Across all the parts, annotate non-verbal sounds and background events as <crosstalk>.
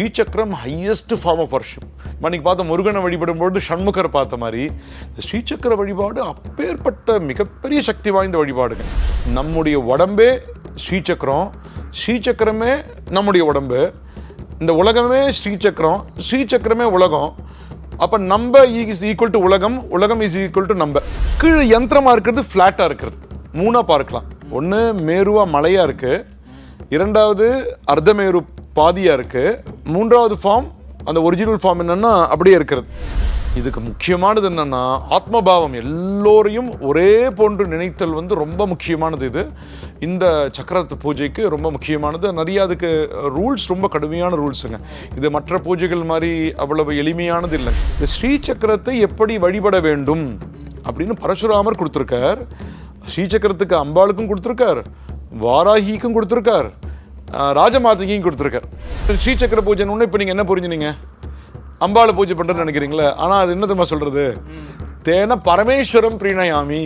Sri Chakra highest form of worship இன்னைக்கு பார்த்த முருகனை வழிபடும்போது சண்முகர் பார்த்த மாதிரி இந்த ஸ்ரீசக்கர வழிபாடு அப்பேற்பட்ட மிகப்பெரிய சக்தி வாய்ந்த வழிபாடுங்க. நம்முடைய உடம்பே ஸ்ரீசக்கரம் ஸ்ரீசக்கரமே நம்முடைய உடம்பு. இந்த உலகமே ஸ்ரீசக்கரம் ஸ்ரீசக்கரமே உலகம். அப்போ நம்ம இஸ் ஈக்குவல் டு உலகம் உலகம் இஸ் ஈக்குவல் டு நம்ம கீழே யந்திரமாக இருக்கிறது ஃப்ளாட்டாக இருக்கிறது. மூணாக பார்க்கலாம். ஒன்று மேருவாக மலையாக இருக்குது இரண்டாவது அர்த்தமேரு பாதியாக இருக்குது மூன்றாவது ஃபார்ம் அந்த ஒரிஜினல் ஃபார்ம் என்னென்னா அப்படியே இருக்கிறது. இதுக்கு முக்கியமானது என்னென்னா ஆத்மபாவம் எல்லோரையும் ஒரே போன்று நினைத்தல் வந்து ரொம்ப முக்கியமானது இது. இந்த சக்கரத்து பூஜைக்கு ரொம்ப முக்கியமானது. நிறைய அதுக்கு ரூல்ஸ் ரொம்ப கடுமையான ரூல்ஸுங்க இது மற்ற பூஜைகள் மாதிரி அவ்வளவு எளிமையானது இல்லை. இந்த ஸ்ரீ சக்கரத்தை எப்படி வழிபட வேண்டும் அப்படின்னு பரசுராமர் கொடுத்துருக்கார். ஸ்ரீசக்கரத்துக்கு அம்பாளுக்கும் கொடுத்துருக்கார். வாராகிக்கும் கொடுத்துருக்கார். ராஜமாதகியும் கொடுத்துருக்கார். ஸ்ரீ சக்கர பூஜைன்னு இப்போ நீங்கள் என்ன புரிஞ்சுனீங்க? அம்பாளை பூஜை பண்ணுறேன்னு நினைக்கிறீங்களே ஆனால் அது என்ன தெரியுமா சொல்கிறது தேன பரமேஸ்வரம் பிரீணயாமி.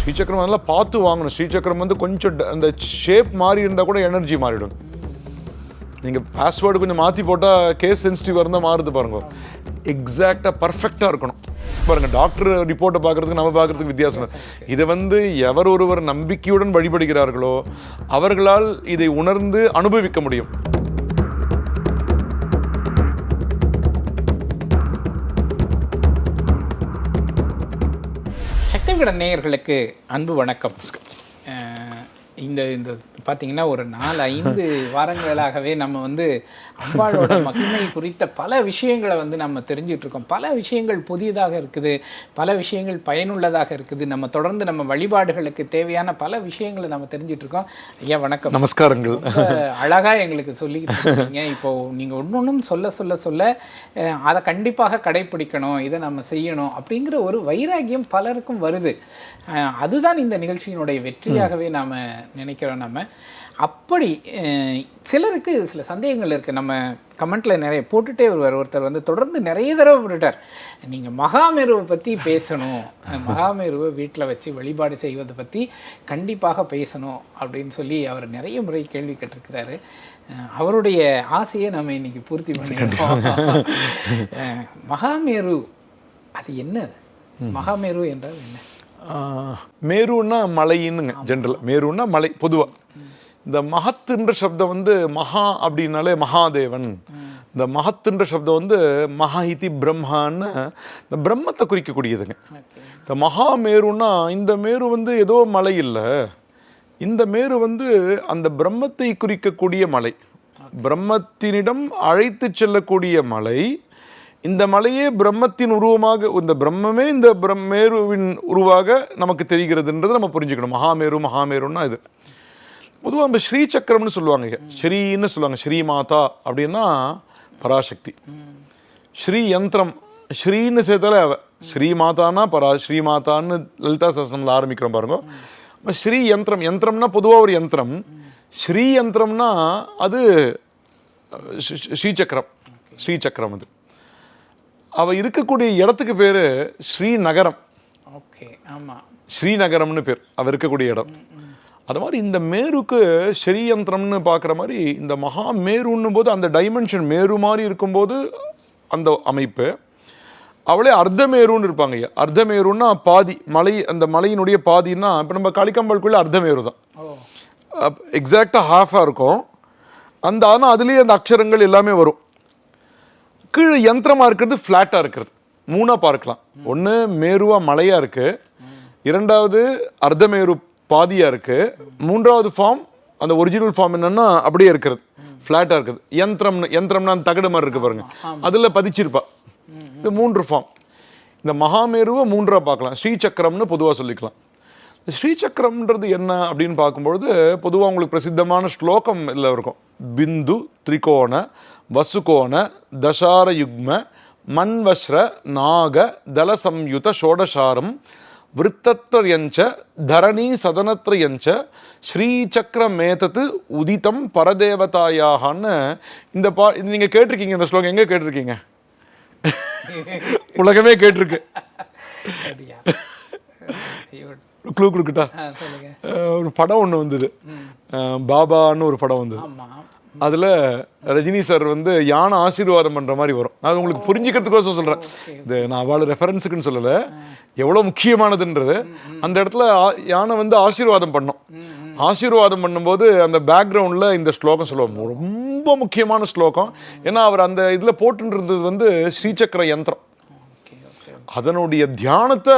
ஸ்ரீசக்கரம் அதெல்லாம் பார்த்து வாங்கணும். ஸ்ரீசக்கரம் வந்து கொஞ்சம் அந்த ஷேப் மாறி இருந்தால் கூட எனர்ஜி மாறிடும். நீங்கள் பாஸ்வேர்டு கொஞ்சம் மாற்றி போட்டால் கேஸ் சென்சிட்டிவ் இருந்தால் மாறுது பாருங்க. எக்ஸாக்டாக பர்ஃபெக்டாக இருக்கணும். பாருங்கள் டாக்டர் ரிப்போர்ட்டை பார்க்குறதுக்கு நம்ம பார்க்குறதுக்கு வித்தியாசம் இதை வந்து எவர் ஒருவர் நம்பிக்கையுடன் வழிபடுகிறார்களோ அவர்களால் இதை உணர்ந்து அனுபவிக்க முடியும். சக்திவிட நேயர்களுக்கு அன்பு வணக்கம். இந்த இந்த பார்த்தீங்கன்னா ஒரு நாலு ஐந்து வாரங்களாகவே நம்ம வந்து அம்பாளோட மகிமை குறித்த பல விஷயங்களை வந்து நம்ம தெரிஞ்சிட்டு இருக்கோம் பல விஷயங்கள் புதியதாக இருக்குது பல விஷயங்கள் பயனுள்ளதாக இருக்குது. நம்ம தொடர்ந்து நம்ம வழிபாடுகளுக்கு தேவையான பல விஷயங்களை நம்ம தெரிஞ்சிட்டு இருக்கோம் ஐயா வணக்கம். நமஸ்காரங்கள். ரொம்ப அழகா எங்களுக்கு சொல்லிக்கிட்டு இருக்கீங்க இப்போ நீங்க ஒன்னொன்னும் சொல்ல சொல்ல சொல்ல அஹ், அதை கண்டிப்பாக கடைப்பிடிக்கணும் இதை நம்ம செய்யணும் அப்படிங்கிற ஒரு வைராகியம் பலருக்கும் வருது. அதுதான் இந்த நிகழ்ச்சியினுடைய வெற்றியாகவே நாம நினைக்கிறோம் நம்ம. அப்படி சிலருக்கு சில சந்தேகங்கள் இருக்கு. நம்ம கமெண்ட்ல நிறைய போட்டுட்டே வருவார். ஒருத்தர் வந்து தொடர்ந்து நிறைய தடவை போட்டுட்டார். நீங்க மகாமேருவை பத்தி பேசணும். மகாமேருவை வீட்டில் வச்சு வழிபாடு செய்வதை பத்தி கண்டிப்பாக பேசணும் அப்படின்னு சொல்லி அவர் நிறைய முறை கேள்வி கேட்டிருக்கிறாரு. அவருடைய ஆசையை நம்ம இன்னைக்கு பூர்த்தி பண்ணிட்டோம் மகாமேரு அது என்னது மகாமேரு என்றால் என்ன? மேருன்னா மலைன்னுங்க ஜென்ரல். மேருன்னா மலை பொதுவாக இந்த மகத்துன்ற சப்தம் வந்து மகா அப்படின்னாலே மகாதேவன். இந்த மகத்துன்ற சப்தம் வந்து மகாஹிதி பிரம்மான்னு இந்த பிரம்மத்தை குறிக்கக்கூடியதுங்க. இந்த மகா மேருன்னா இந்த மேரு வந்து ஏதோ மலை இல்லை. இந்த மேரு வந்து அந்த பிரம்மத்தை குறிக்கக்கூடிய மலை. பிரம்மத்தினிடம் அழைத்து செல்லக்கூடிய மலை. இந்த மலையே பிரம்மத்தின் உருவமாக இந்த பிரம்மமே இந்த பிரம் மேருவின் உருவாக நமக்கு தெரிகிறதுன்றது நம்ம புரிஞ்சுக்கணும். மகாமேரு மகாமேருன்னா இது. பொதுவாக நம்ம ஸ்ரீ சக்கரம்னு சொல்லுவாங்க இங்க. ஸ்ரீன்னு சொல்லுவாங்க. ஸ்ரீ மாதா அப்படின்னா பராசக்தி. ஸ்ரீ யந்திரம் ஸ்ரீன்னு சேர்த்தாலே அவ. ஸ்ரீ மாதான்னா பரா ஸ்ரீ மாதான்னு லலிதா சஸ்னம்ல ஆரம்பிக்கிறோம் பாருங்க. ஸ்ரீ யந்திரம் யந்திரம்னா பொதுவாக ஒரு யந்திரம். ஸ்ரீ யந்திரம்னா அது ஸ்ரீசக்கரம். ஸ்ரீசக்கரம் அது. அவ இருக்கக்கூடிய இடத்துக்கு பேரு ஸ்ரீநகரம். ஓகே. ஆமா. ஸ்ரீநகரம்னு பேர். அவர் இருக்கக்கூடிய இடம். அது மாதிரி இந்த மேருக்கு ஸ்ரீயந்திரம்னு பார்க்குற மாதிரி இந்த மகா மேருன்னும் போது அந்த டைமென்ஷன் மேரு மாதிரி இருக்கும்போது அந்த அமைப்பு. அவளே அர்த்தமேருன்னு இருப்பாங்க ஐயா. அர்த்தமேருன்னா பாதி மலை அந்த மலையினுடைய பாதின்னா இப்போ நம்ம காளிகாம்பாளுக்குள்ள அர்த்தமேரு தான். எக்ஸாக்டாக ஹாஃபாக இருக்கும். அந்த ஆனால் அதுலேயே அந்த அக்ஷரங்கள் எல்லாமே வரும். கீழே யந்திரமாக இருக்கிறது ஃப்ளாட்டாக இருக்கிறது. மூணாக பார்க்கலாம். ஒன்று மேருவா மலையாக இருக்குது இரண்டாவது அர்த்தமேரு பாதியாக இருக்குது மூன்றாவது ஃபார்ம் அந்த ஒரிஜினல் ஃபார்ம் என்னன்னா அப்படியே இருக்கிறது ஃப்ளாட்டாக இருக்குது. யந்திரம்னு யந்திரம்னா அந்த தகடு மாதிரி இருக்கு பாருங்க. அதில் பதிச்சிருப்பா. இது மூன்று ஃபார்ம் இந்த மகாமேருவை மூன்றா பார்க்கலாம். ஸ்ரீசக்கரம்னு பொதுவாக சொல்லிக்கலாம். ஸ்ரீசக்கரம்ன்றது என்ன அப்படின்னு பார்க்கும்பொழுது பொதுவாக உங்களுக்கு பிரசித்தமான ஸ்லோகம் இதில் இருக்கும். பிந்து திரிகோண வசுகோண தசார யுக்ம மன்வஸ்ர நாக தலசம்யுத ஷோடசாரம் விருத்தத்ரயஞ்ச தரணி சதனத்ரயஞ்ச ஸ்ரீசக்கரமேதத்து உதிதம் பரதேவதாயாகன்னு இந்த பா இது நீங்கள் கேட்டிருக்கீங்க இந்த ஸ்லோகம் எங்கே கேட்டிருக்கீங்க? <laughs> உலகமே கேட்டிருக்கு. க்ளூ கொடுக்கட்டா? ஒரு படம் ஒன்று வந்தது. பாபான்னு ஒரு படம் வந்தது. அதில் ரஜினி சார் வந்து யானை ஆசீர்வாதம் பண்ணுற மாதிரி வரும். நான் உங்களுக்கு புரிஞ்சுக்கிறதுக்கோசம் சொல்கிறேன் இது நான் அவள் ரெஃபரன்ஸுக்குன்னு சொல்லலை. எவ்வளோ முக்கியமானதுன்றது. அந்த இடத்துல யானை வந்து ஆசீர்வாதம் பண்ணும். ஆசீர்வாதம் பண்ணும்போது அந்த பேக்ரவுண்டில் இந்த ஸ்லோகம் சொல்லுவோம் ரொம்ப முக்கியமான ஸ்லோகம். ஏன்னா அவர் அந்த இதில் போட்டுருந்தது வந்து ஸ்ரீசக்கர யந்திரம். அதனுடைய தியானத்தை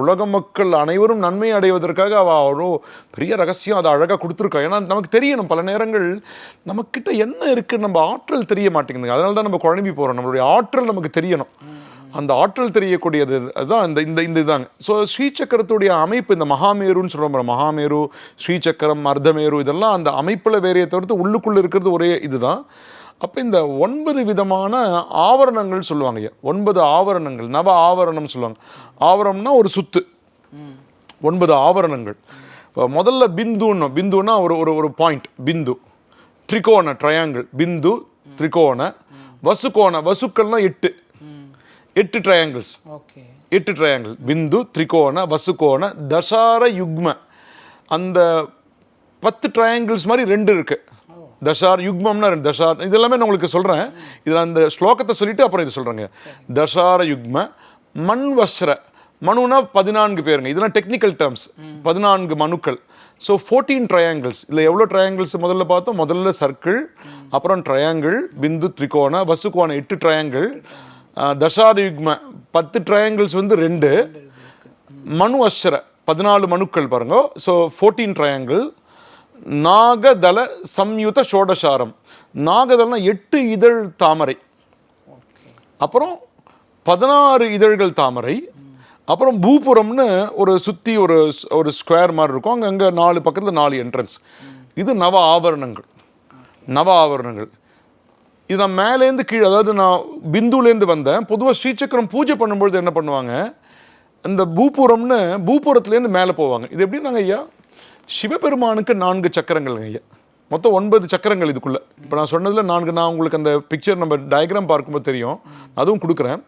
உலக மக்கள் அனைவரும் நன்மை அடைவதற்காக அவள் அவ்வளோ பெரிய ரகசியம் அதை அழகாக கொடுத்துருக்கா. ஏன்னா நமக்கு தெரியணும் பல நேரங்கள் நமக்கிட்ட என்ன இருக்குது நம்ம ஆற்றல் தெரிய மாட்டேங்குதுங்க. அதனால தான் நம்ம குழம்பி போகிறோம் நம்மளுடைய ஆற்றல் நமக்கு தெரியணும். அந்த ஆற்றல் தெரியக்கூடியது அதுதான் இந்த இந்த இந்த இதாங்க. ஸோ ஸ்ரீசக்கரத்துடைய அமைப்பு இந்த மகாமேருன்னு சொல்கிறோம் மகாமேரு ஸ்ரீசக்கரம் அர்த்தமேரு இதெல்லாம் அந்த அமைப்பில் வேறையை தவிர்த்து உள்ளுக்குள்ளே இருக்கிறது ஒரே இதுதான். அப்போ இந்த ஒன்பது விதமான ஆவரணங்கள் சொல்லுவாங்க ஐயா. ஒன்பது ஆவரணங்கள். நவ ஆவரணம் சொல்லுவாங்க. ஆவரணம்னா ஒரு சுத்து. ஒன்பது ஆவரணங்கள். இப்போ முதல்ல பிந்துன்னு பிந்துன்னா ஒரு ஒரு ஒரு பாயிண்ட் பிந்து. திரிகோண ட்ரையாங்கிள் பிந்து திரிகோண. வசுகோண வசுக்கள்னா எட்டு. எட்டு ட்ரையாங்கிள்ஸ் ஓகே எட்டு ட்ரையாங்கிள் பிந்து திரிகோண வசுகோண தசார யுக்ம. அந்த பத்து ட்ரையாங்கிள்ஸ் மாதிரி ரெண்டு இருக்கு. தசார் யுக்மம்னா ரெண்டு தசார் இது எல்லாமே நான் உங்களுக்கு சொல்கிறேன் இதில் அந்த ஸ்லோகத்தை சொல்லிவிட்டு அப்புறம் இது சொல்கிறேங்க தசார யுக்ம மண் வஸ்ர மனுனா பதினான்கு பேருங்க. இதெல்லாம் டெக்னிக்கல் டேர்ம்ஸ் பதினான்கு மனுக்கள். ஸோ ஃபோர்டீன் ட்ரையாங்கிள்ஸ் இல்லை எவ்வளோ ட்ரையாங்கிள்ஸ் முதல்ல பார்த்தோம்? முதல்ல சர்க்கிள் அப்புறம் ட்ரையாங்கிள் பிந்து திரிகோண வசுகோண எட்டு ட்ரையாங்கிள் தஷார யுக்ம பத்து ட்ரையாங்கிள்ஸ் வந்து ரெண்டு. மனு அஸ்வர பதினாலு மனுக்கள் பாருங்க. ஸோ ஃபோர்டீன் ட்ரையாங்கிள் நாகதல சம்யுத சோடசாரம் நாகதலனா எட்டு இதழ் தாமரை. அப்புறம் பதினாறு இதழ்கள் தாமரை. அப்புறம் பூபுரம்னு ஒரு சுற்றி ஒரு ஸ்- ஒரு ஸ்கொயர் மாதிரி இருக்கும். அங்கே அங்கே நாலு பக்கத்தில் நாலு என்ட்ரன்ஸ் இது நவ ஆபரணங்கள் நவ ஆபரணங்கள் இது நான் மேலேருந்து கீழே அதாவது நான் பிந்துலேருந்து வந்தேன். பொதுவாக ஸ்ரீசக்கரம் பூஜை பண்ணும்பொழுது என்ன பண்ணுவாங்க? இந்த பூபுரம்னு பூபுரத்துலேருந்து மேலே போவாங்க. இது எப்படின்னாங்க ஐயா? சிவபெருமானுக்கு நான்கு சக்கரங்கள் ஐயா. மொத்தம் ஒன்பது சக்கரங்கள் இதுக்குள்ளே. இப்போ நான் சொன்னதில் நான்கு நான் உங்களுக்கு அந்த பிக்சர் நம்ம டயக்ராம் பார்க்கும்போது தெரியும். அதுவும் கொடுக்குறேன்.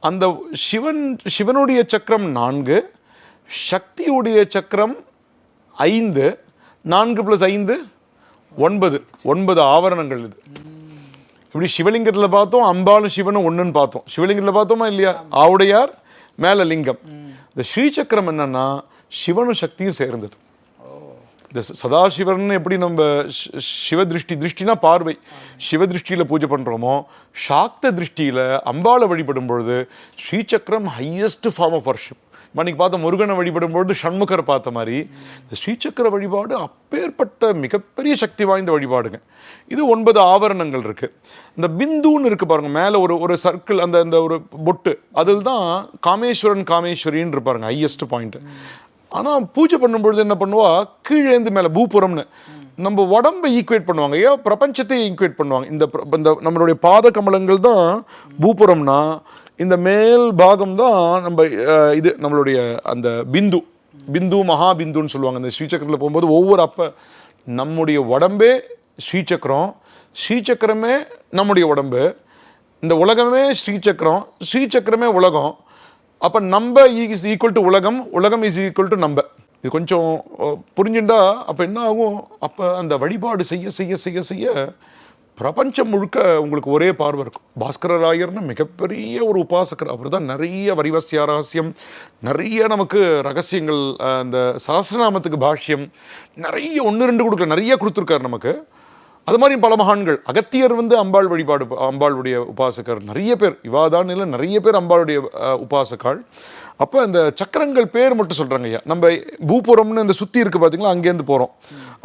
அந்த சிவன் சிவனுடைய சக்கரம் நான்கு சக்தியுடைய சக்கரம் ஐந்து நான்கு ப்ளஸ் ஐந்து ஒன்பது. ஒன்பது ஆவரணங்கள் இது. இப்படி சிவலிங்கத்தில் பார்த்தோம் அம்பாலும் சிவனும் ஒன்றுன்னு பார்த்தோம். சிவலிங்கத்தில் பார்த்தோமா இல்லையா? ஆவுடையார் மேலே லிங்கம் இந்த ஸ்ரீசக்கரம் என்னன்னா சிவனும் சக்தியும் சேர்ந்தது. இந்த ச- சதாசிவன் எப்படி நம்ம சிவதிருஷ்டி சிவ திருஷ்டி திருஷ்டினா பார்வை. சிவ திருஷ்டியில் பூஜை பண்ணுறோமோ சாக்த திருஷ்டியில் அம்பாளை வழிபடும் பொழுது ஸ்ரீசக்கரம் ஹையஸ்ட் ஃபார்ம் ஆஃப் வர்ஷிப் அன்னைக்கு பார்த்த முருகனை வழிபடும் பொழுது சண்முகர் பார்த்த மாதிரி இந்த ஸ்ரீசக்கர வழிபாடு அப்பேற்பட்ட மிகப்பெரிய சக்தி வாய்ந்த வழிபாடுங்க. இது ஒன்பது ஆவரணங்கள் இருக்குது இந்த பிந்துன்னு இருக்கு பாருங்க மேலே ஒரு ஒரு சர்க்கிள் அந்த அந்த ஒரு பொட்டு. அதில் தான் காமேஸ்வரன் காமேஸ்வரின்னு இருப்பாருங்க ஹையஸ்ட் பாயிண்ட்டு ஆனால் பூஜை பண்ணும்பொழுது என்ன பண்ணுவா? கீழேந்து மேலே பூபுரம்னு நம்ம உடம்பை ஈக்குவேட் பண்ணுவாங்க. ஏன்? பிரபஞ்சத்தை ஈக்குவேட் பண்ணுவாங்க. இந்த இந்த நம்மளுடைய பாத கமலங்கள் தான் பூபுரம்னா இந்த மேல் பாகம் தான் நம்ம இது நம்மளுடைய அந்த பிந்து. பிந்து மகா பிந்துன்னு சொல்லுவாங்க. இந்த ஸ்ரீசக்கரத்தில் போகும்போது ஒவ்வொரு அப்போ நம்முடைய உடம்பே ஸ்ரீசக்கரம். ஸ்ரீசக்கரமே நம்முடைய உடம்பு. இந்த உலகமே ஸ்ரீசக்கரம். ஸ்ரீசக்கரமே உலகம். அப்போ நம்ம இஸ் ஈக்குவல் டு உலகம் உலகம் இஸ் ஈக்குவல் டு நம்ம இது கொஞ்சம் புரிஞ்சுண்டா? அப்போ என்ன ஆகும்? அப்போ அந்த வழிபாடு செய்ய செய்ய செய்ய செய்ய பிரபஞ்சம் முழுக்க உங்களுக்கு ஒரே பார்வை இருக்கும். பாஸ்கர ராயர்னு மிகப்பெரிய ஒரு உபாசகர். அவர் தான் நிறைய வரிவசிய ரகசியம் நிறைய நமக்கு ரகசியங்கள் அந்த சாஸ்திரநாமத்துக்கு பாஷ்யம் நிறைய ஒன்று ரெண்டு கொடுக்குற நிறைய கொடுத்துருக்காரு நமக்கு. அது மாதிரி பல மகான்கள். அகத்தியர் வந்து அம்பாள் வழிபாடு அம்பாளுடைய உபாசகர். நிறைய பேர் இவாதான் இல்லை நிறைய பேர் அம்பாளுடைய உபாசகாள். அப்போ இந்த சக்கரங்கள் பேர் மட்டும் சொல்கிறாங்க ஐயா. நம்ம பூபுரம்னு இந்த சுற்றி இருக்குது பார்த்தீங்களா அங்கேருந்து போகிறோம்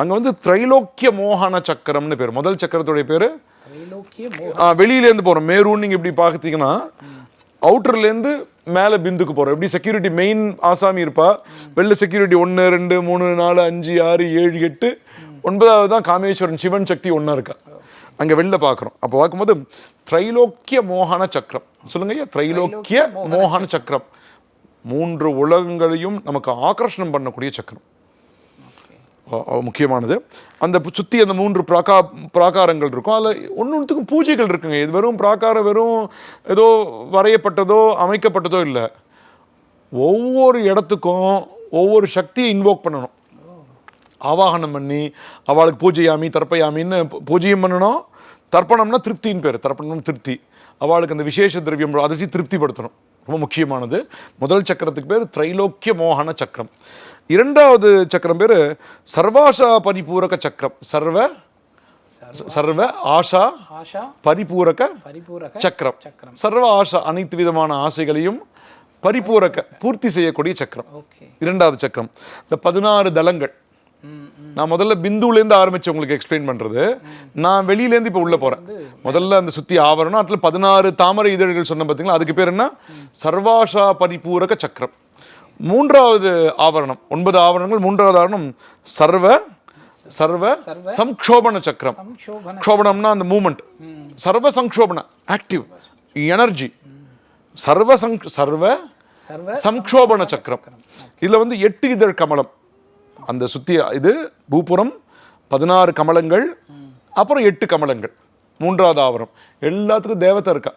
அங்கே வந்து திரைலோக்கிய மோகன சக்கரம்னு பேர். முதல் சக்கரத்துடைய பேர்? வெளியிலேருந்து போகிறோம் மேரூன் நீங்கள் இப்படி பார்த்தீங்கன்னா அவுட்டர்லேருந்து மேலே பிந்துக்கு போகிறோம் எப்படி செக்யூரிட்டி மெயின் ஆசாமி இருப்பா? வெளில செக்யூரிட்டி ஒன்று ரெண்டு மூணு நாலு அஞ்சு ஆறு ஏழு எட்டு ஒன்பதாவது தான் காமேஸ்வரன் சிவன் சக்தி ஒன்றா இருக்கா? அங்கே வெளில பார்க்குறோம் அப்போ பார்க்கும்போது திரைலோக்கிய மோகன சக்கரம். சொல்லுங்க ஐயா திரைலோக்கிய மோகன சக்கரம். மூன்று உலகங்களையும் நமக்கு ஆகர்ஷணம் பண்ணக்கூடிய சக்கரம். முக்கியமானது. அந்த சுத்தி அந்த மூன்று பிராகா பிராகாரங்கள் இருக்கும். அதில் ஒன்று ஒன்றுத்துக்கும் பூஜைகள் இருக்குங்க. இது வெறும் பிராகாரம் வெறும் ஏதோ வரையப்பட்டதோ அமைக்கப்பட்டதோ இல்லை. ஒவ்வொரு இடத்துக்கும் ஒவ்வொரு சக்தியை இன்வோக் பண்ணணும். ஆவாகனம் பண்ணி அவளுக்கு பூஜையாமி தர்ப்பயாமின்னு பூஜையும் பண்ணணும். தர்ப்பணம்னா திருப்தின்னு பேர். தர்ப்பணம் திருப்தி. அவளுக்கு அந்த விசேஷ திரவியம் அதை வச்சு திருப்திப்படுத்தணும். ரொம்ப முக்கியமானது. முதல் சக்கரத்துக்கு பேர் திரைலோக்கிய மோகன சக்கரம். இரண்டாவது சக்கரம் பேர் சர்வாஷா பரிபூரக சக்கரம். சர்வ சர்வ ஆஷா பரிபூரக சக்கரம். சர்வ ஆஷா அனைத்து விதமான ஆசைகளையும் பரிபூரக பூர்த்தி செய்யக்கூடிய சக்கரம். இரண்டாவது சக்கரம். இந்த பதினாறு தளங்கள் நான் முதல்ல பிந்துலேருந்து ஆரம்பிச்சு உங்களுக்கு எக்ஸ்பிளைன் பண்றது. நான் வெளியிலேருந்து இப்போ உள்ள போறேன். முதல்ல அந்த சுத்தி ஆவரணம் அதில் பதினாறு தாமரை இதழ்கள் சொன்ன பார்த்தீங்களா அதுக்கு பேர் என்ன? சர்வாஷா பரிபூரக சக்கரம். மூன்றாவது ஆவரணம் ஒன்பது ஆவரணங்கள் மூன்றாவது ஆவரணம் சர்வ சர்வ சம்க்ஷோபண சக்கரம். சம்ஷோபன க்ஷோபணம்னா அந்த மூமெண்ட் சர்வ சங்க்ஷோபண ஆக்டிவ் எனர்ஜி சர்வ சங் சர்வ சம்க்ஷோபண சக்கரம். இதுல வந்து எட்டு இதழ் கமலம். அந்த சுற்றி இது பூப்புறம் பதினாறு கமலங்கள் அப்புறம் எட்டு கமலங்கள் மூன்றாவது ஆவரம். எல்லாத்துக்கும் தேவத்தை இருக்கா?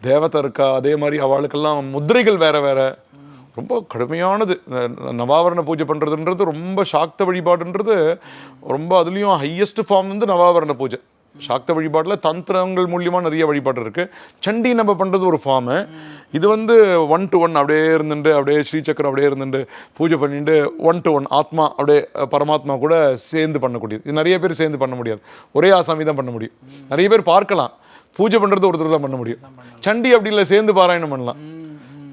தேவத்தை இருக்கா? அதே மாதிரி அவளுக்கெல்லாம் முத்திரைகள் வேற வேற. ரொம்ப கடுமையானது. நவாவரண பூஜை பண்றதுன்றது ரொம்ப சாக்த வழிபாடுன்றது ரொம்ப அதுலேயும் ஹையஸ்ட் ஃபார்ம் வந்து நவாவரண பூஜை. சாக்த வழிபாட்டில் தந்திரங்கள் மூலியமாக நிறைய வழிபாடு இருக்கு. சண்டி நம்ம பண்ணுறது ஒரு ஃபார்மு இது வந்து ஒன் டு ஒன் அப்படியே இருந்துட்டு அப்படியே ஸ்ரீசக்கரம் அப்படியே இருந்துட்டு பூஜை பண்ணிட்டு ஒன் டு ஒன் ஆத்மா அப்படியே பரமாத்மா கூட சேர்ந்து பண்ணக்கூடியது. இது நிறைய பேர் சேர்ந்து பண்ண முடியாது. ஒரே ஆசாமி தான் பண்ண முடியும். நிறைய பேர் பார்க்கலாம். பூஜை பண்ணுறது ஒருத்தர் தான் பண்ண முடியும். சண்டி அப்படி இல்லை சேர்ந்து பாராயணம் பண்ணலாம்.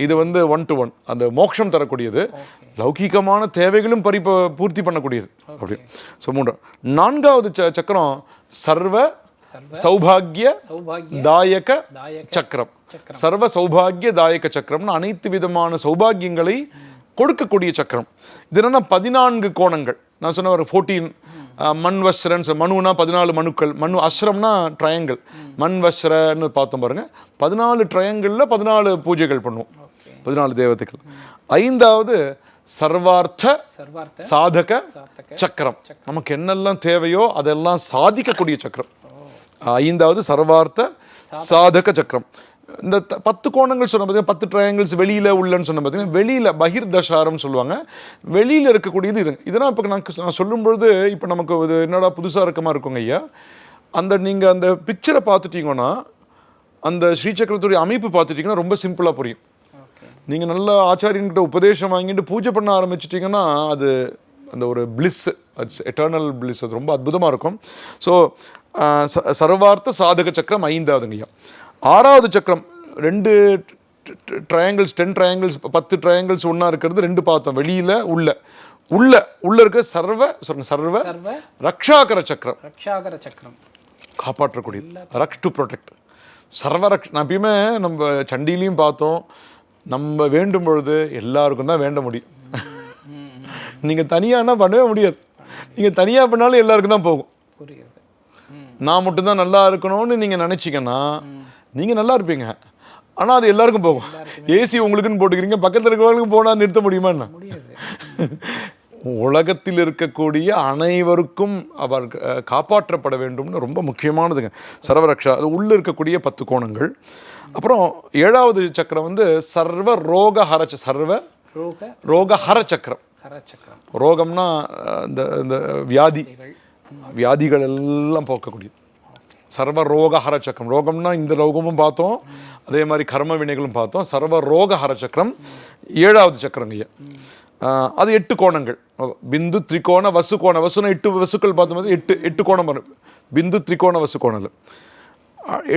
இது வந்து ஒன் டு ஒன் அந்த மோட்சம் தரக்கூடியது. லௌகீகமான தேவைகளும் பரிப பூர்த்தி பண்ணக்கூடியது. அப்படி. ஸோ மூன்று. நான்காவது ச சக்கரம் சர்வ சௌபாகிய தாயக சக்கரம். சர்வ சௌபாகிய தாயக சக்கரம்னு அனைத்து விதமான சௌபாகியங்களை கொடுக்கக்கூடிய சக்கரம். இது என்னன்னா பதினான்கு கோணங்கள். நான் சொன்ன ஒரு ஃபோர்டீன் மண் வஸ்ரன் மனுனா பதினாலு மனுக்கள். மனு அஸ்ரம்னா ட்ரையாங்கிள் மண் வஸ்ரன்னு பார்த்தோம் பாருங்க. பதினாலு ட்ரையாங்கிளில் பதினாலு பூஜைகள் பண்ணுவோம். பதினாலு தேவதைகள். ஐந்தாவது சர்வார்த்த சர்வார்த்த சாதக சக்கரம். நமக்கு என்னெல்லாம் தேவையோ அதெல்லாம் சாதிக்கக்கூடிய சக்கரம். ஐந்தாவது சர்வார்த்த சாதக. சக்கரம். இந்த பத்து கோணங்கள் சொன்ன பார்த்தீங்கன்னா பத்து ட்ரையாங்கிள்ஸ் வெளியில உள்ளன்னு சொன்ன பார்த்தீங்கன்னா வெளியில பகிர் தசாரம் சொல்லுவாங்க. வெளியில இருக்கக்கூடியது இது. இதெல்லாம் இப்போ நான் நான் சொல்லும் பொழுது இப்போ நமக்கு இது என்னடா புதுசா இருக்கமா இருக்குங்க ஐயா. அந்த நீங்க அந்த பிக்சரை பார்த்துட்டீங்கன்னா அந்த ஸ்ரீசக்கரத்துடைய அமைப்பு பார்த்துட்டீங்கன்னா ரொம்ப சிம்பிளா புரியும். நீங்கள் நல்ல ஆச்சாரியன்கிட்ட உபதேசம் வாங்கிட்டு பூஜை பண்ண ஆரம்பிச்சிட்டிங்கன்னா அது அந்த ஒரு பிளிஸ் இட்ஸ் எட்டர்னல் பிளிஸ் அது ரொம்ப அற்புதமாக இருக்கும். ஸோ சர்வார்த்த சாதக சக்கரம் ஐந்தாவதுங்கய்யா. ஆறாவது சக்கரம் ரெண்டு ட்ரையாங்கிள்ஸ் டென் ட்ரையாங்கிள்ஸ் பத்து ட்ரையாங்கிள்ஸ் ஒன்றா இருக்கிறது ரெண்டு பார்த்தோம் வெளியில் உள்ள. உள்ள உள்ள இருக்க சர்வ சொல்லுங்க சர்வ சர்வ ரக்ஷாகர சக்கரம். ரக்ஷாகர சக்கரம். காப்பாற்றக்கூடியது. ரக் டு ப்ரொடெக்ட் சர்வரக்ஷ நான் எப்பயுமே நம்ம சண்டிலையும் பார்த்தோம் நம்ம வேண்டும் பொழுது எல்லாருக்கும் தான் வேண்ட முடியும். நீங்கள் தனியானா பண்ணவே முடியாது. நீங்கள் தனியாக பண்ணாலும் எல்லாருக்கும் தான் போகும். நான் மட்டும்தான் நல்லா இருக்கணும்னு நீங்கள் நினச்சிங்கன்னா நீங்கள் நல்லா இருப்பீங்க. ஆனால் அது எல்லாருக்கும் போகும். ஏசி உங்களுக்குன்னு போட்டுக்கிறீங்க பக்கத்தில் இருக்கிறவங்களுக்கும் போனால் நிறுத்த முடியுமா என்ன? உலகத்தில் இருக்கக்கூடிய அனைவருக்கும் அவர் காப்பாற்றப்பட வேண்டும்னு ரொம்ப முக்கியமானதுங்க. சர்வரக்ஷா அது உள்ள இருக்கக்கூடிய பத்து கோணங்கள். அப்புறம் ஏழாவது சக்கரம் வந்து சர்வ ரோக ஹர சர்வ ரோக ரோக ஹர சக்கரம். ரோகம்னா இந்த இந்த வியாதி. வியாதிகள். எல்லாம் போக்கக்கூடியது சர்வ ரோக ஹர சக்கரம். ரோகம்னா இந்த ரோகமும் பார்த்தோம். அதே மாதிரி கர்ம வினைகளும் பார்த்தோம். சர்வ ரோக ஹர சக்கரம் ஏழாவது சக்கரங்க ஐயா ஆஹ் அது எட்டு கோணங்கள். பிந்து திரிகோண வசு கோண வசுனா எட்டு வசுக்கள் பார்த்தோம். எட்டு எட்டு கோணம் வரும். பிந்து திரிகோண வசு கோணல்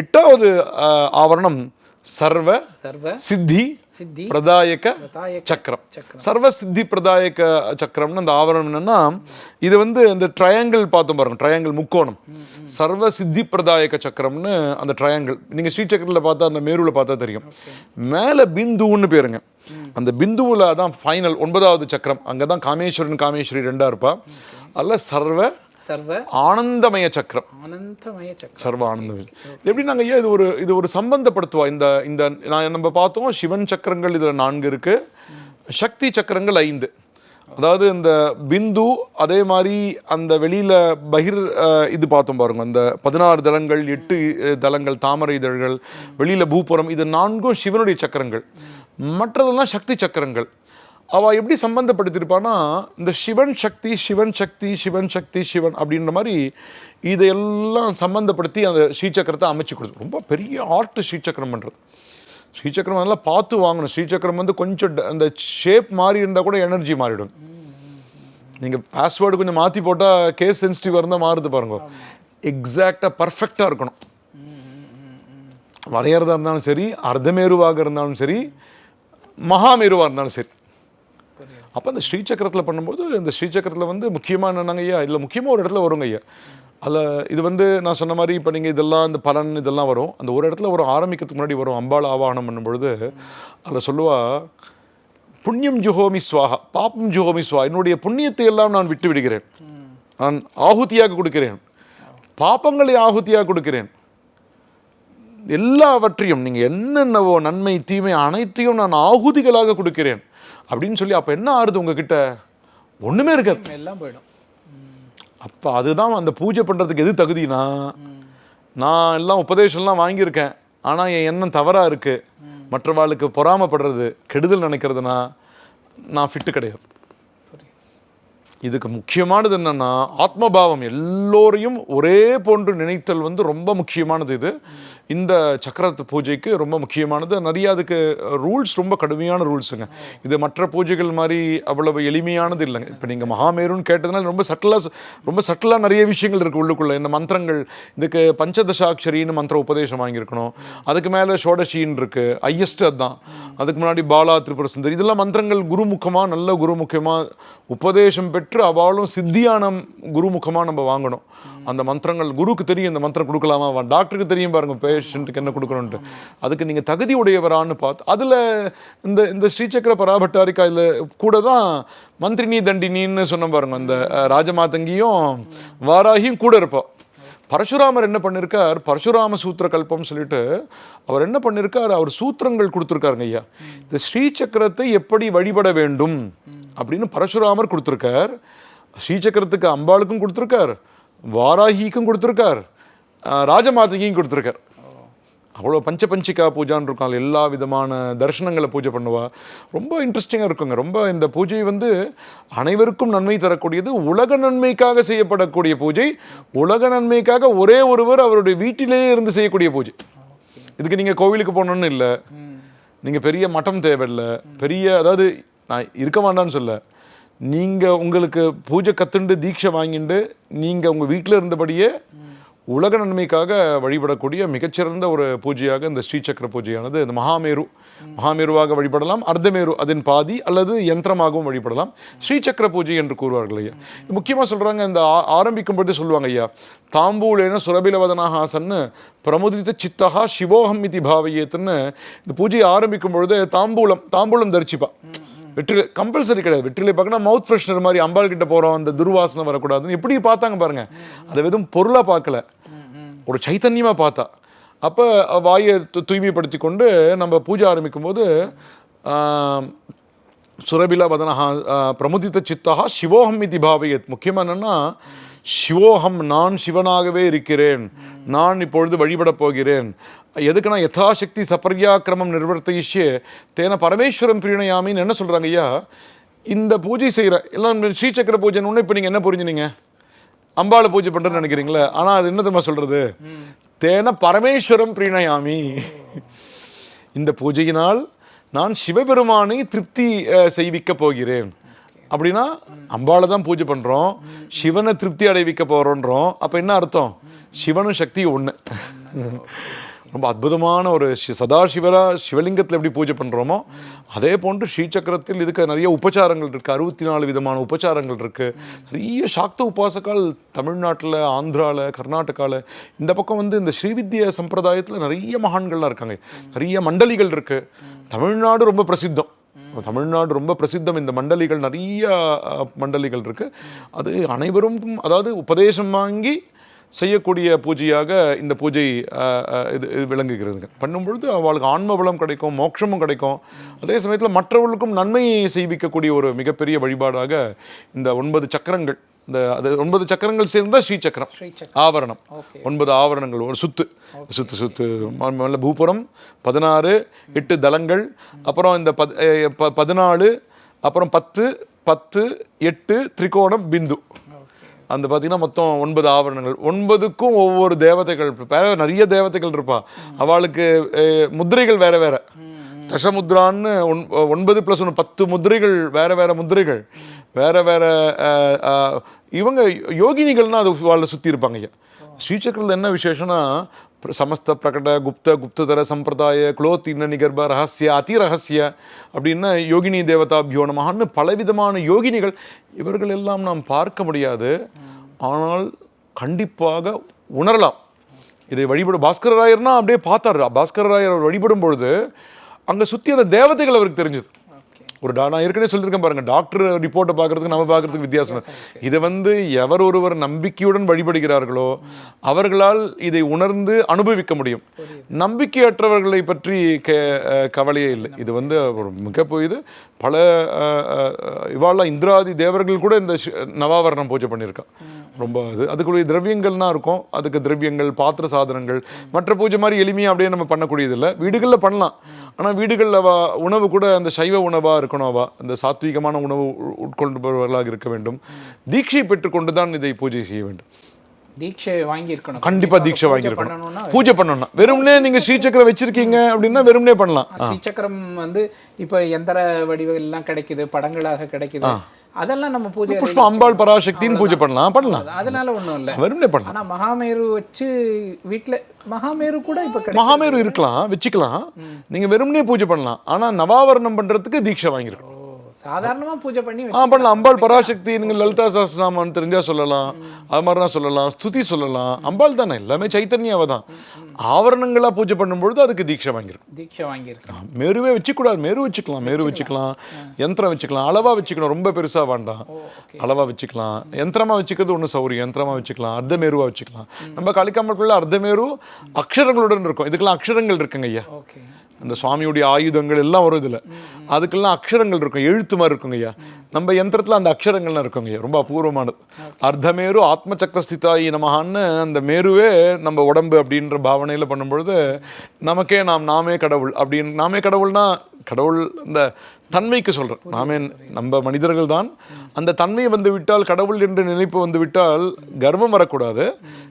எட்டாவது ஆவரணம் சர்வ சர்வ சித்தி சித்தி பிரதாயக சக்கரம். சர்வ சித்தி பிரதாயக சக்கரம்னு அந்த ஆவரணம் என்னன்னா இது வந்து இந்த ட்ரையாங்கிள் பார்த்தோம் பாருங்க ட்ரையாங்கிள் முக்கோணம். சர்வ சித்தி பிரதாயக சக்கரம்னு அந்த ட்ரையாங்கிள் நீங்க ஸ்ரீ சக்கரில் பார்த்தா அந்த மேருல பார்த்தா தெரியும். மேல பிந்துன்னு பேருங்க. அந்த பிந்துவுல தான் ஃபைனல் ஒன்பதாவது சக்கரம். அங்கே தான் காமேஸ்வரன் காமேஸ்வரி ரெண்டா இருப்பா. அதில் சர்வ சர்வ ஆனந்தமய சக்கரம். ஆனந்தமய சக்கரம். சர்வ ஆனந்தம் எப்படி நாங்கள் ஐயா இது ஒரு இது ஒரு சம்பந்தப்படுத்துவா? இந்த இந்த நான் நம்ம பார்த்தோம் சிவன் சக்கரங்கள் இதில் நான்கு இருக்கு. சக்தி சக்கரங்கள் ஐந்து. அதாவது இந்த பிந்து அதே மாதிரி அந்த வெளியில பகிர் இது பார்த்தோம் பாருங்க. அந்த பதினாறு தலங்கள் எட்டு தலங்கள் தாமரை இதழ்கள் வெளியில பூப்புறம் இது நான்கும் சிவனுடைய சக்கரங்கள். மற்றதெல்லாம் சக்தி சக்கரங்கள். அவள் எப்படி சம்மந்தப்படுத்தியிருப்பான்னா இந்த சிவன் சக்தி சிவன் சக்தி சிவன் சக்தி சிவன் அப்படின்ற மாதிரி இதையெல்லாம் சம்மந்தப்படுத்தி அந்த ஸ்ரீசக்கரத்தை அமைச்சு கொடுத்து ரொம்ப பெரிய ஆர்ட் ஸ்ரீசக்கரம் பண்ணுறது ஸ்ரீசக்கரம் நல்லா பார்த்து வாங்கணும். ஸ்ரீசக்கரம் வந்து கொஞ்சம் ட- அந்த ஷேப் மாறி இருந்தால் கூட எனர்ஜி மாறிடும். நீங்கள் பாஸ்வேர்டு கொஞ்சம் மாற்றி போட்டால் கேஸ் சென்சிட்டிவாக இருந்தால் மாறுது பாருங்க. எக்ஸாக்டாக பர்ஃபெக்டாக இருக்கணும். வரைகிறதா இருந்தாலும் சரி அர்த்தமேருவாக இருந்தாலும் சரி மகாமேருவாக இருந்தாலும் சரி. அப்போ அந்த ஸ்ரீசக்கரத்தில் பண்ணும்போது இந்த ஸ்ரீசக்கரத்தில் வந்து முக்கியமாக என்னன்னாங்க ஐயா? இதில் முக்கியமாக ஒரு இடத்துல வருங்க ஐயா. அதில் இது வந்து நான் சொன்ன மாதிரி இப்போ நீங்கள் இதெல்லாம் இந்த பலன் இதெல்லாம் வரும். அந்த ஒரு இடத்துல வரும் ஆரம்பிக்கிறதுக்கு முன்னாடி வரும் அம்பாள் ஆவாகனம் பண்ணும்பொழுது அதில் சொல்லுவா புண்ணியம் ஜுஹோமி சுவாகா பாப்பம் ஜுஹோமி ஸ்வா என்னுடைய புண்ணியத்தை எல்லாம் நான் விட்டு விடுகிறேன். நான் ஆகுதியாக கொடுக்கிறேன். பாப்பங்களை ஆகுதியாக கொடுக்கிறேன். எல்லாவற்றையும் நீங்கள் என்னென்னவோ நன்மை தீமை அனைத்தையும் நான் ஆகுதிகளாக கொடுக்கிறேன். அப்படின்னு சொல்லி அப்போ என்ன ஆறுது உங்ககிட்ட? ஒன்றுமே இருக்காது. எல்லாம் போயிடும். அப்போ அதுதான் அந்த பூஜை பண்ணுறதுக்கு எது தகுதினா? நான் எல்லாம் உபதேசம்லாம் வாங்கியிருக்கேன். ஆனால் என் எண்ணம் தவறாக இருக்குது மற்றவாளுக்கு பொறாமப்படுறது கெடுதல் நினைக்கிறதுனா நான் ஃபிட்டு கிடையாது. இதுக்கு முக்கியமானது என்னென்னா ஆத்மபாவம் எல்லோரையும் ஒரே போன்று நினைத்தல் வந்து ரொம்ப முக்கியமானது இது. இந்த சக்கரத்து பூஜைக்கு ரொம்ப முக்கியமானது. நிறைய அதுக்கு ரூல்ஸ் ரொம்ப கடுமையான ரூல்ஸுங்க. இது மற்ற பூஜைகள் மாதிரி அவ்வளவு எளிமையானது இல்லைங்க. இப்போ நீங்கள் மகாமேருன்னு கேட்டதுனால ரொம்ப சட்டலாக ரொம்ப சட்டலாக நிறைய விஷயங்கள் இருக்குது உள்ளுக்குள்ளே. இந்த மந்திரங்கள் இதுக்கு பஞ்சதசாட்சரின்னு மந்திர உபதேசம் வாங்கியிருக்கணும். அதுக்கு மேலே ஷோடஷின்னு இருக்குது ஐயஸ்ட் அதுதான். அதுக்கு முன்னாடி பாலா திரிபுர சுந்தர் இதெல்லாம் மந்திரங்கள் குருமுகமாக நல்ல குருமுகமாக உபதேசம் பெற்று அவளும் சித்தியான குருமுகமாக நம்ம வாங்கணும். அந்த மந்திரங்கள் குருக்கு தெரியும் இந்த மந்திரம் கொடுக்கலாமா? டாக்டருக்கு தெரியும் பாருங்க பேஷண்ட்டுக்கு என்ன கொடுக்கணுன்ட்டு அதுக்கு நீங்கள் தகுதி உடையவரான்னு பார்த்து அதில் இந்த இந்த ஸ்ரீசக்கர பராபட்டாரிக்கா இதில் கூட தான் மந்திரினி தண்டினின்னு சொன்ன பாருங்க அந்த ராஜமாதங்கியும் வாராகியும் கூட இருப்போம் பரசுராமர் என்ன பண்ணியிருக்கார் பரசுராம சூத்திர கல்பம் சொல்லிட்டு அவர் என்ன பண்ணியிருக்கார் அவர் சூத்திரங்கள் கொடுத்துருக்காருங்க ஐயா. இந்த ஸ்ரீசக்கரத்தை எப்படி வழிபட வேண்டும்? அப்படின்னு பரசுராமர் கொடுத்துருக்கார். ஸ்ரீசக்கரத்துக்கு அம்பாளுக்கும் கொடுத்துருக்கார். வாராகிக்கும் கொடுத்துருக்கார். ஆஹ், ராஜமாதங்கியும் கொடுத்துருக்கார். அவ்வளோ பஞ்ச பஞ்சிகா பூஜான்னு இருக்கும். எல்லா விதமான தரிசனங்களை பூஜை பண்ணுவா. ரொம்ப இன்ட்ரெஸ்டிங்காக இருக்குங்க. ரொம்ப இந்த பூஜை வந்து அனைவருக்கும் நன்மை தரக்கூடியது. உலக நன்மைக்காக செய்யப்படக்கூடிய பூஜை. உலக நன்மைக்காக ஒரே ஒருவர் அவருடைய வீட்டிலேயே இருந்து செய்யக்கூடிய பூஜை. இதுக்கு நீங்கள் கோவிலுக்கு போகணுன்னு இல்லை. நீங்கள் பெரிய மட்டம் தேவையில்லை. பெரிய அதாவது நான் இருக்க வேண்டாம்னு சொல்ல. நீங்கள் உங்களுக்கு பூஜை கத்துண்டு தீட்சை வாங்கிண்டு நீங்கள் உங்கள் வீட்டில் இருந்தபடியே உலக நன்மைக்காக வழிபடக்கூடிய மிகச்சிறந்த ஒரு பூஜையாக இந்த ஸ்ரீசக்கர பூஜையானது இந்த மகாமேரு. மகாமேருவாக வழிபடலாம் அர்த்தமேரு அதன் பாதி அல்லது யந்திரமாகவும் வழிபடலாம். ஸ்ரீசக்கர பூஜை என்று கூறுவார்கள் ஐயா. முக்கியமாக சொல்கிறாங்க இந்த ஆ- ஆரம்பிக்கும் பொழுது சொல்லுவாங்க ஐயா. தாம்பூலேன சுரபிலவதனாஹாசன்னு பிரமுதித்த சித்தகா சிவோகம் இதி பாவையேத்துன்னு இந்த பூஜையை ஆரம்பிக்கும் பொழுது தாம்பூலம் தாம்பூலம் தரிச்சிப்பா. வெற்றிலை கம்பல்சரி கிடையாது. வெற்றிலை பார்க்கணும் மவுத் ஃப்ரெஷ்னர் மாதிரி அம்பாள் கிட்ட போகிறோம் அந்த துர்வாசனை வரக்கூடாதுன்னு எப்படி பார்த்தாங்க பாருங்க. அதை எதுவும் பொருளாக பார்க்கல. ஒரு சைத்தன்யமாக பார்த்தா. அப்போ வாயை தூய்மைப்படுத்தி கொண்டு நம்ம பூஜை ஆரம்பிக்கும் போது சுரபிலா வதனஹா பிரமுதித்த சித்தகா சிவோகம் இதி பாவையத். முக்கியமாக என்னென்னா சிவோகம் நான் சிவனாகவே இருக்கிறேன். நான் இப்பொழுது வழிபடப் போகிறேன். எதுக்குன்னா யதாசக்தி சபர்யாக்கிரமம் நிர்வர்த்திஷ்யே தேன பரமேஸ்வரம் பிரியணையாமின்னு என்ன சொல்கிறாங்க ஐயா? இந்த பூஜை செய்கிற எல்லாம் ஸ்ரீசக்கர பூஜைன்னு இப்போ நீங்கள் என்ன புரிஞ்சுனீங்க? அம்பாளை பூஜை பண்ணுறேன்னு நினைக்கிறீங்களே ஆனால் அது என்ன தெரியுமா சொல்கிறது தேன பரமேஸ்வரம் பிரணயாமி. இந்த பூஜையினால் நான் சிவபெருமானை திருப்தி செய்விக்கப் போகிறேன். அப்படின்னா அம்பாளை தான் பூஜை பண்ணுறோம் சிவனை திருப்தி அடைவிக்க போகிறோன்றோம் அப்போ என்ன அர்த்தம்? சிவனும் சக்தி ஒன்று ரொம்ப அற்புதமான ஒரு சி- சதாசிவரா சிவலிங்கத்தில் எப்படி பூஜை பண்ணுறோமோ அதே போன்று ஸ்ரீசக்கரத்தில் இதுக்கு நிறைய உபச்சாரங்கள் இருக்குது அறுபத்தி நாலு விதமான உபச்சாரங்கள் இருக்குது நிறைய சாக்த உபாசக்கால் தமிழ்நாட்டில் ஆந்திராவில் கர்நாடகாவில் இந்த பக்கம் வந்து இந்த ஸ்ரீவித்ய சம்பிரதாயத்தில் நிறைய மகான்கள்லாம் இருக்காங்க. நிறைய மண்டலிகள் இருக்குது தமிழ்நாடு ரொம்ப பிரசித்தம். தமிழ்நாடு ரொம்ப பிரசித்தம். இந்த மண்டலிகள் நிறைய மண்டலிகள் இருக்குது அது அனைவரும் அதாவது உபதேசம் வாங்கி செய்யக்கூடிய பூஜையாக இந்த பூஜை இது விளங்குகிறது விளங்குகிறதுங்க. பண்ணும்பொழுது அவளுக்கு ஆன்ம பலம் கிடைக்கும் மோட்சமும் கிடைக்கும். அதே சமயத்தில் மற்றவர்களுக்கும் நன்மை செய்விக்கக்கூடிய ஒரு மிகப்பெரிய வழிபாடாக இந்த ஒன்பது சக்கரங்கள் இந்த அது ஒன்பது சக்கரங்கள் சேர்ந்தா ஸ்ரீ சக்கரம். ஆவரணம் ஒன்பது ஆவரணங்கள் ஒரு சுத்து. சுத்து சுத்து. நல்ல பூபுரம் பதினாறு எட்டு தலங்கள் அப்புறம் இந்த பத் பதினாலு அப்புறம் பத்து பத்து எட்டு திரிகோணம் பிந்து. அந்த பார்த்தீங்கன்னா மொத்தம் ஒன்பது ஆவரணங்கள் ஒன்பதுக்கும் ஒவ்வொரு தேவதைகள் வேற நிறைய தேவதைகள் இருப்பா. அவளுக்கு அஹ், முத்திரைகள் வேற வேற. தசமுத்ரான்னு ஒன் ஒன்பது ப்ளஸ் ஒன்று பத்து முதிரைகள் வேறு வேறு முதிரைகள் வேற வேற இவங்க யோகினிகள்னால் அது வாழ்ல சுற்றி இருப்பாங்க ஐயா. ஸ்ரீசக்கரில் என்ன விசேஷம்னா சமஸ்த பிரகட குப்த குப்ததர சம்பிரதாய குலோத்தின்ன நிகர்ப ரகசிய அதி ரகசிய அப்படின்னா யோகினி தேவதாபியோ நமகான்னு பலவிதமான யோகினிகள். இவர்கள் எல்லாம் நாம் பார்க்க முடியாது. ஆனால் கண்டிப்பாக உணரலாம். இதை வழிபட பாஸ்கரராயர்னா அப்படியே பார்த்தாரு. பாஸ்கர ராயர் வழிபடும் பொழுது அங்கே சுற்றி அந்த தேவதைகள் அவருக்கு தெரிஞ்சது. ஒரு டா நான் ஏற்கனவே சொல்லியிருக்கேன் பாருங்க டாக்டர் ரிப்போர்ட்டை பார்க்கறதுக்கு நம்ம பார்க்கறதுக்கு வித்தியாசம். இதை வந்து எவர் ஒருவர் நம்பிக்கையுடன் வழிபடுகிறார்களோ அவர்களால் இதை உணர்ந்து அனுபவிக்க முடியும். நம்பிக்கையற்றவர்களை பற்றி க கவலையே இல்லை. இது வந்து ஒரு மிக இது பல இவாளெல்லாம் இந்திராதி தேவர்கள் கூட இந்த நவாவரணம் பூஜை பண்ணியிருக்கா ரொம்ப இது அதுக்குரிய திரவியங்கள்னா இருக்கும். அதுக்கு திரவியங்கள் பாத்திர சாதனங்கள் மற்ற பூஜை மாதிரி எளிமையாக அப்படியே நம்ம பண்ணக்கூடியதில்லை. வீடுகளில் பண்ணலாம். ஆனால் வீடுகளில் அவ உணவு கூட அந்த சைவ உணவாக இருக்கணும் அவ. அந்த சாத்வீகமான உணவு உட்கொள்பவர்களாக இருக்க வேண்டும். தீட்சை பெற்றுக்கொண்டு தான் இதை பூஜை செய்ய வேண்டும். தீட்சை வாங்கியிருக்கணும். கண்டிப்பா தீட்சை வாங்கியிருக்கணும். பூஜை பண்ணணும்னா. வெறும்னே நீங்க ஸ்ரீசக்கரம் வச்சிருக்கீங்க அப்படின்னா வெறும்னே பண்ணலாம். ஸ்ரீசக்கரம் வந்து இப்போ எந்திர வடிவம் எல்லாம் கிடைக்குது படங்களாக கிடைக்குது. அதெல்லாம் நம்ம பூஜை புஷ்பம் அம்பாள் பராசக்தின்னு பூஜை பண்ணலாம் பண்ணலாம். அதனால ஒண்ணும் இல்ல. வெறும்னே பண்ணலாம். ஆனா மகாமேரு வச்சு வீட்ல மகாமேரு கூட இப்ப. மகாமேரு இருக்கலாம் வச்சுக்கலாம். நீங்க வெறும்னே பூஜை பண்ணலாம். ஆனா நவாவரணம் பண்றதுக்கு தீட்சை வாங்கியிருக்கணும். ஓ சாதாரணமா பூஜை பண்ணி ஆ பண்ணலாம். அம்பாள் பராசக்தி நீங்க லலிதா சஹஸ்ரநாமம் தெரிஞ்சா சொல்லலாம். அது மாதிரிலாம் சொல்லலாம். ஸ்துதி சொல்லலாம். அம்பாள் தானே. எல்லாமே சைத்தன்ய அவ தான் ஆவரணங்களா பூஜை பண்ணும்பொழுது அதுக்கு தீட்சை வாங்கியிருக்கும். தீட்சை வாங்கியிருக்கேன் மேருவே வச்சுக்கூடாது மேரு வச்சுக்கலாம் மேரு வச்சுக்கலாம். யந்திரம் வச்சுக்கலாம் அளவா வச்சுக்கணும் ரொம்ப பெருசா வேண்டாம். Oh okay. அளவா வச்சுக்கலாம். யந்திரமா வச்சுக்கிறது ஒன்றும் சௌரியம் யந்திரமா வச்சுக்கலாம் அர்த்தமேருவா வச்சுக்கலாம். நம்ம காளிக்காமலுக்குள்ள அர்த்தமேரு அக்ஷரங்களுடன் இருக்கும். இதுக்கெல்லாம் அக்ஷரங்கள் இருக்குங்க ஐயா. அந்த சுவாமியுடைய ஆயுதங்கள் எல்லாம் வரும் இதில். அதுக்கெல்லாம் அக்ஷரங்கள் இருக்கும் எழுத்து மாதிரி இருக்குங்க ஐயா. நம்ம யந்திரத்தில் அந்த அக்ஷரங்கள்லாம் இருக்குங்க ஐயா ரொம்ப அபூர்வமானது. அர்த்தமேரு ஆத்ம சக்கரஸ்திதாயி நமகான்னு அந்த மேருவே நம்ம உடம்பு அப்படின்ற பாவனையில் பண்ணும்பொழுது நமக்கே நாம் நாமே கடவுள் அப்படின்னு நாமே கடவுள்னா கடவுள் இந்த தன்மைக்கு சொல்கிறேன் நாமே நம்ம மனிதர்கள் தான். அந்த தன்மை வந்து விட்டால் கடவுள் என்ற நினைப்பு வந்து விட்டால் கர்வம் வரக்கூடாது.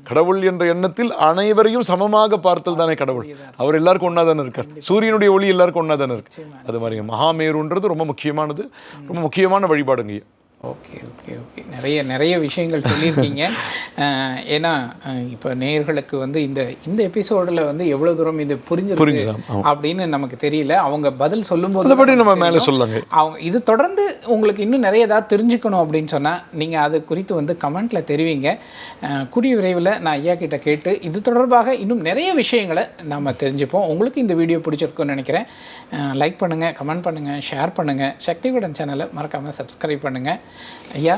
கடவுள் என்ற எண்ணத்தில் அனைவரையும் சமமாக பார்த்தல் தானே கடவுள். அவர் எல்லாருக்கும் ஒன்றா தானே இருக்கார். சூரியனுடைய ஒளி எல்லாருக்கும் ஒன்றா தானே இருக்கு. அது மாதிரி மகாமேருன்றது ரொம்ப முக்கியமானது. ரொம்ப முக்கியமான வழிபாடுங்க. ஓகே ஓகே ஓகே நிறைய நிறைய விஷயங்கள் சொல்லியிருக்கீங்க <laughs> ஏன்னா இப்போ நேயர்களுக்கு வந்து இந்த இந்த எபிசோடில் வந்து எவ்வளோ தூரம் இது புரிஞ்சிருக்கு புரிஞ்சுதான், ஆமா. அப்படின்னு நமக்கு தெரியல அவங்க பதில் சொல்லும்போது நம்ம மேலே. சொல்லாங்க அவங்க இது தொடர்ந்து உங்களுக்கு இன்னும் நிறைய ஏதாவது தெரிஞ்சுக்கணும் அப்படின்னு சொன்னால் நீங்கள் அது குறித்து வந்து கமெண்ட்டில் தெரிவிங்க. கூடிய விரைவில் நான் ஐயா கிட்ட கேட்டு இது தொடர்பாக இன்னும் நிறைய விஷயங்களை நம்ம தெரிஞ்சுப்போம். உங்களுக்கு இந்த வீடியோ பிடிச்சிருக்குன்னு நினைக்கிறேன். லைக் பண்ணுங்கள் கமெண்ட் பண்ணுங்கள் ஷேர் பண்ணுங்கள் சக்திகுடன் சேனலை மறக்காமல் சப்ஸ்கிரைப் பண்ணுங்கள் ஐயா